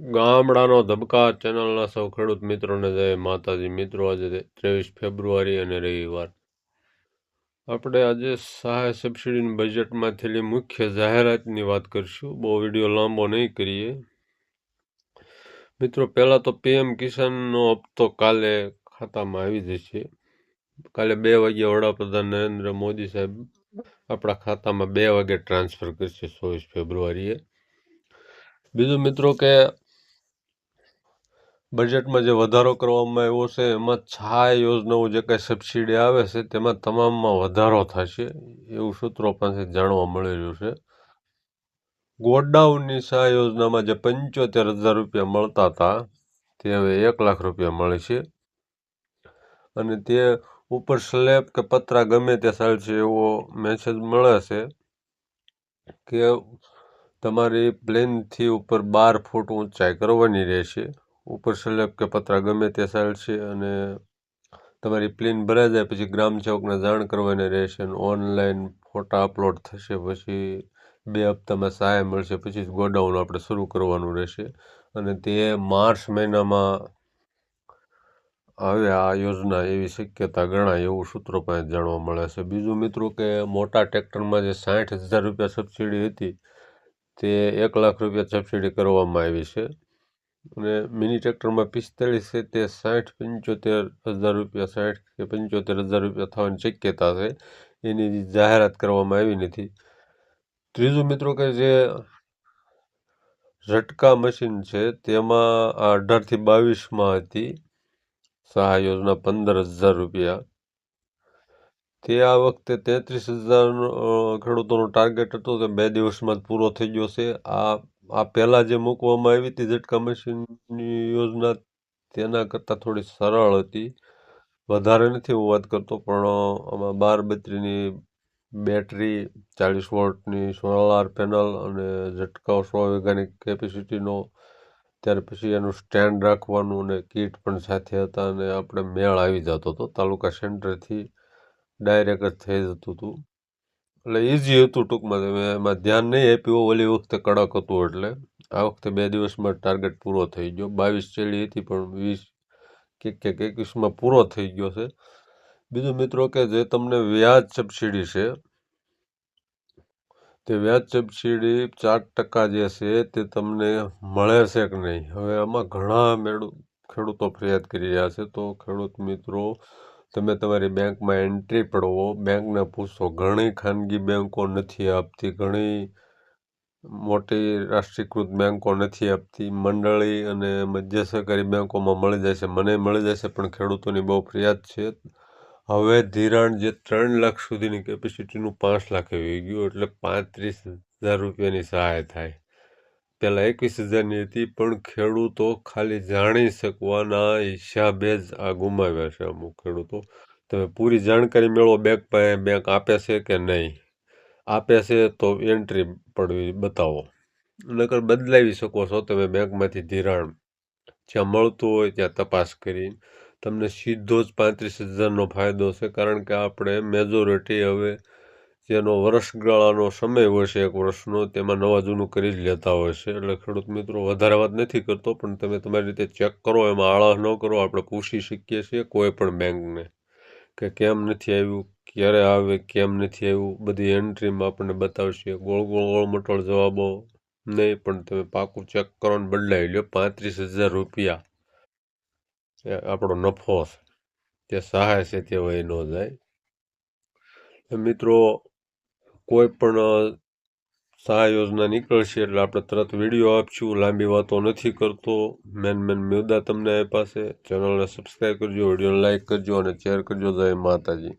ગામડાનો ધબકા ચેનલના સૌ ખેડૂત મિત્રોને જય માતાજી. મિત્રો, આજે ત્રેવીસ ફેબ્રુઆરી અને રવિવાર. આપણે આજે સહાય સબસિડીની બજેટમાં થયેલી મુખ્ય જાહેરાતની વાત કરીશું. બહુ વીડિયો લાંબો નહીં કરીએ. મિત્રો, પહેલાં તો પીએમ કિસાનનો હપ્તો કાલે ખાતામાં આવી જશે. કાલે બે વાગ્યા વડાપ્રધાન નરેન્દ્ર મોદી સાહેબ આપણા ખાતામાં બે વાગે ટ્રાન્સફર કરશે ચોવીસ ફેબ્રુઆરીએ. બીજું મિત્રો કે બજેટમાં જે વધારો કરવામાં આવ્યો છે, એમાં છાય યોજનાઓ જે કાંઈ સબસિડી આવે છે, તેમાં તમામમાં વધારો થશે, એવું સૂત્રો પાસે જાણવા મળી રહ્યું છે. ગોડાઉનની સહાય યોજનામાં જે પંચોતેર હજાર રૂપિયા મળતા હતા, તે હવે એક લાખ રૂપિયા મળે છે. અને તે ઉપર સ્લેબ કે પતરા ગમે તે ચાલશે એવો મેસેજ મળે છે કે તમારી પ્લેનથી ઉપર બાર ફૂટ ઊંચાઈ કરવાની રહેશે. ઉપર સ્લેબ કે પતરા ગમે તે ચાલશે અને તમારી પ્લેન ભરાઈ જાય પછી ગ્રામ જાણ કરવાની રહેશે અને ઓનલાઈન ફોટા અપલોડ થશે, પછી બે હપ્તામાં સહાય મળશે, પછી ગોડાઉન આપણે શરૂ કરવાનું રહેશે. અને તે માર્ચ મહિનામાં આવે આ યોજના એવી શક્યતા ગણાય એવું સૂત્રો પાસે જાણવા મળે છે. બીજું મિત્રો કે મોટા ટ્રેક્ટરમાં જે સાઠ હજાર રૂપિયા સબસિડી હતી તે એક લાખ રૂપિયા સબસિડી કરવામાં આવી છે. અને મિની ટ્રેક્ટરમાં પિસ્તાળીસ છે તે સાઠ, પંચોતેર હજાર રૂપિયા સાઠ કે પંચોતેર હજાર રૂપિયા થવાની શક્યતા છે. એની જાહેરાત કરવામાં આવી નથી. ત્રીજું મિત્રો કે જે ઝટકા મશીન છે તેમાં આ અઢારથી બાવીસમાં હતી. સહાય યોજના પંદર હજાર રૂપિયા. તે આ વખતે તેત્રીસ હજાર ખેડૂતોનો ટાર્ગેટ હતો. તે બે દિવસમાં જ પૂરો થઈ ગયો છે. આ આ પહેલાં જે મૂકવામાં આવી હતી ઝટકા મશીનની યોજના, તેના કરતાં થોડી સરળ હતી. વધારે નથી હું વાત કરતો, પણ આમાં બાર બત્રીની બેટરી, ચાલીસ વોલ્ટની સોલાર પેનલ અને ઝટકાઓ સો વીઘાની કેપેસિટીનો, ત્યાર પછી એનું સ્ટેન્ડ રાખવાનું અને કીટ પણ સાથે હતા અને આપણે મેળ આવી જતો હતો. તાલુકા સેન્ટરથી ડાયરેક્ટ જ થઈ જતું હતું. એટલે ઇઝી હતું ટૂંકમાં. એમાં ધ્યાન નહીં આપ્યું, ઓલી વખતે કડક હતું એટલે. આ વખતે બે દિવસમાં ટાર્ગેટ પૂરો થઈ ગયો. બાવીસ ચેડી હતી, પણ વીસ કે ક્યાંક એકવીસમાં પૂરો થઈ ગયો છે. બીજું મિત્રો કે જે તમને વ્યાજ સબસિડી છે, તે વ્યાજ સબસિડી ચાર ટકા જે છે, તે તમને મળે છે કે નહીં? હવે આમાં ઘણા ખેડૂતો ફરિયાદ કરી રહ્યા છે. તો ખેડૂત મિત્રો તમે તમારી બેંકમાં એન્ટ્રી પડવો બેંકને પૂછો, ઘણી ખાનગી બેંકો નથી આપતી, ઘણી મોટી રાષ્ટ્રીયકૃત બેંકો નથી આપતી, મંડળી અને મધ્ય સહકારી બેંકોમાં મળી જાય છે, મને મળી છે, પણ ખેડૂતોની બહુ ફરિયાદ છે. હવે ધિરાણ જે ત્રણ લાખ સુધીની કેપેસિટીનું પાંચ લાખ આવી ગયું, એટલે પાંત્રીસ હજાર રૂપિયાની સહાય થાય. પહેલાં એકવીસ હજારની હતી, પણ ખેડૂતો ખાલી જાણી શકવાના હિસાબે જ આ ગુમાવ્યા છે અમુક ખેડૂતો. તમે પૂરી જાણકારી મેળવો બેંક પાસે બેંક આપે છે કે નહીં? આપે છે તો એન્ટ્રી પડવી, બતાવો. નકર બદલાવી શકો છો તમે બેંકમાંથી ધિરાણ. જ્યાં મળતું હોય ત્યાં તપાસ કરી. તમને સીધો જ પાંત્રીસ હજારનો ફાયદો છે, કારણ કે આપણે મેજોરિટી હવે જેનો વર્ષગાળાનો સમય હોય છે, એક વર્ષનો, તેમાં નવા જૂનું કરી જ લેતા હોય છે. એટલે ખેડૂત મિત્રો, વધારે વાત નથી કરતો, પણ તમે તમારી રીતે ચેક કરો, એમાં આળસ ન કરો. આપણે પૂછી શકીએ છીએ કોઈ પણ બેંકને કે કેમ નથી આવ્યું, ક્યારે આવે, કેમ નથી આવ્યું. બધી એન્ટ્રીમાં આપણને બતાવશે. ગોળ ગોળ ગોળ મટોળ જવાબો નહીં, પણ તમે પાકું ચેક કરો ને બદલાવી લો પાંત્રીસ હજાર રૂપિયા એ આપણો નફો છે. તે સહાય છે, તે વહી ન જાય. મિત્રો કોઈ પણ સહાય યોજના નીકળશે એટલે આપણે તરત વીડિયો આપશું, લાંબી વાતો નથી કરતો. મેન મેન મુદ્દા તમને આપ્યા છે. ચેનલને સબસ્ક્રાઈબ કરજો, વિડીયોને લાઇક કરજો અને શેર કરજો. જય માતાજી.